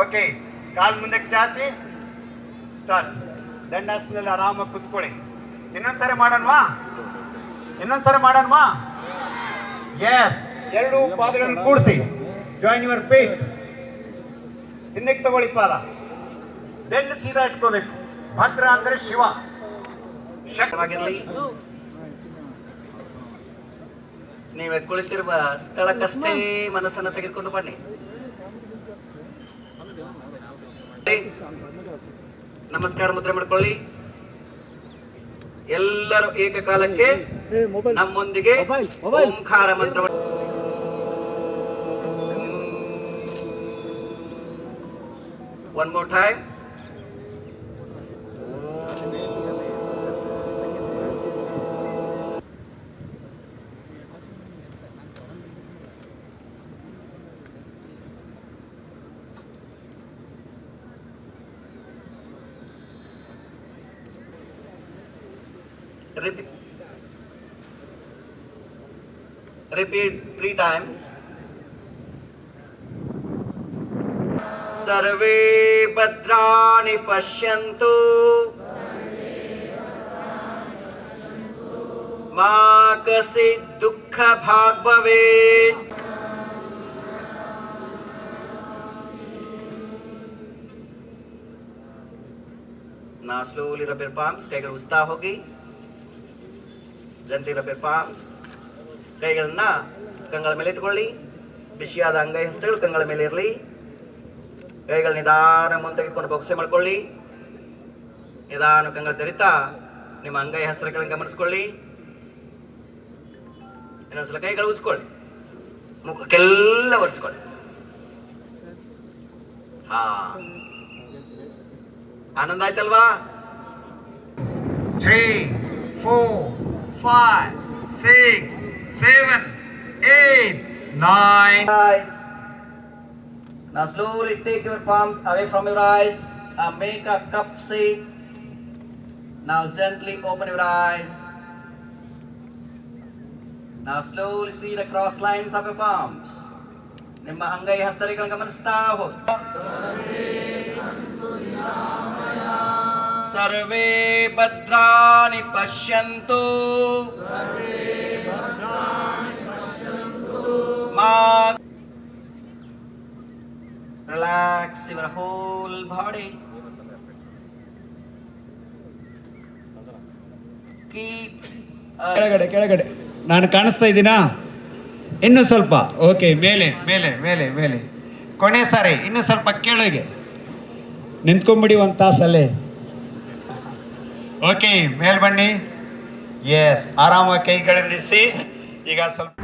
Okay ಕಾಲ್ ಮುಂದಕ್ಕೆ ಚಾಚಿ. Start ದಂಡಾಸನದಲ್ಲಿ ಆರಾಮಾಗಿ ಕುತ್ಕೊಳ್ಳಿ. ಇನ್ನೊಂದ್ಸರಿ ಮಾಡೋಣವಾ? ಇನ್ನೊಂದ್ಸರಿ ಮಾಡೋಣವಾ? ಎಸ್ ಎರಡು ಪಾದಗಳನ್ನು ಕೂಡಿಸಿ. ಜಾಯಿನ್ ಯುವರ್ ಪೇಟ್ ಹಿಂದಕ್ಕೆ ತಗೊಳ್ಳಿ ಪಾದ. ಬೆನ್ನು ಸೀದಾ ಇಟ್ಕೋಬೇಕು. ಭದ್ರ ಅಂದ್ರೆ ಶಿವ. ಶಕ್ತವಾಗಿರಲಿ. ನೀವೇ ಕುಳಿತಿರುವ ಸ್ಥಳಕ್ಕಷ್ಟೇ ಮನಸ್ಸನ್ನು ತೆಗೆದುಕೊಂಡು ಬನ್ನಿ. ನಮಸ್ಕಾರ ಮುದ್ರೆ ಮಾಡ್ಕೊಳ್ಳಿ. ಎಲ್ಲರೂ ಏಕಕಾಲಕ್ಕೆ ನಮ್ಮೊಂದಿಗೆ ಓಂಕಾರ ಮಂತ್ರ one more time repeat repeat three times सर्वे भद्राणि पश्यन्तु मा कश्चित् दुःखभाग् भवेत् Now slowly rub your palms, take usta hogi. Rub palms ಕೈಗಳನ್ನ ಕಂಗಳ ಮೇಲೆ ಇಟ್ಕೊಳ್ಳಿ. ಬಿಸಿಯಾದ ಅಂಗೈ ಹಸ್ತಗಳು ಕಂಗಳ ಮೇಲೆ ಇರಲಿ. ಕೈಗಳು ನಿಧಾನ ಮುಂದೆ ತೆಗೆದುಕೊಂಡು ಬೊಕ್ಸೆ ಮಾಡ್ಕೊಳ್ಳಿ. ನಿಧಾನ ಕಂಗಳ ತೆರಿತಾ ನಿಮ್ಮ ಅಂಗೈ ಹಸ್ತಗಳನ್ನು ಗಮನಿಸ್ಕೊಳ್ಳಿ. ಇನ್ನೊಂದ್ಸಲ ಕೈಗಳು ಉಜ್ಕೊಳ್ಳಿ. ಮುಖಕ್ಕೆಲ್ಲ ಒರೆಸ್ಕೊಳ್ಳಿ. ಹಾ. ಆನಂದ ಆಯ್ತಲ್ವಾ? Three four Five six seven eight nine eyes. Now slowly take your palms away from your eyes. Uh, make a cup shape. Now gently open your eyes. Now slowly see the cross lines of your palms. ನಿಮ್ಮ ಅಂಗೈ ಹಸ್ತರಿಗಳನ್ನು ಗಮನಿಸ್ತಾ ಹೋಗಿ ಭದ್ರಾಣಿ ಪಶ್ಯಂತು ಮಾ Relax your whole body. ಕೆಳಗಡೆ ಕೆಳಗಡೆ. ನಾನು ಕಾಣಿಸ್ತಾ ಇದ್ದೀನಾ? ಇನ್ನು ಸ್ವಲ್ಪ. ಓಕೆ, ಮೇಲೆ ಮೇಲೆ ಮೇಲೆ ಮೇಲೆ. ಕೊನೆ ಸಾರಿ, ಇನ್ನು ಸ್ವಲ್ಪ ಕೆಳಗೆ. ನಿಂತ್ಕೊಂಬಿಡಿ ಒಂದು ತಾಸಲ್ಲೇ. ಓಕೆ ಮೇಲ್ ಬನ್ನಿ ಎಸ್ ಆರಾಮಾಗಿ ಕೈಗಳನ್ನಿಸಿ ಈಗ ಸ್ವಲ್ಪ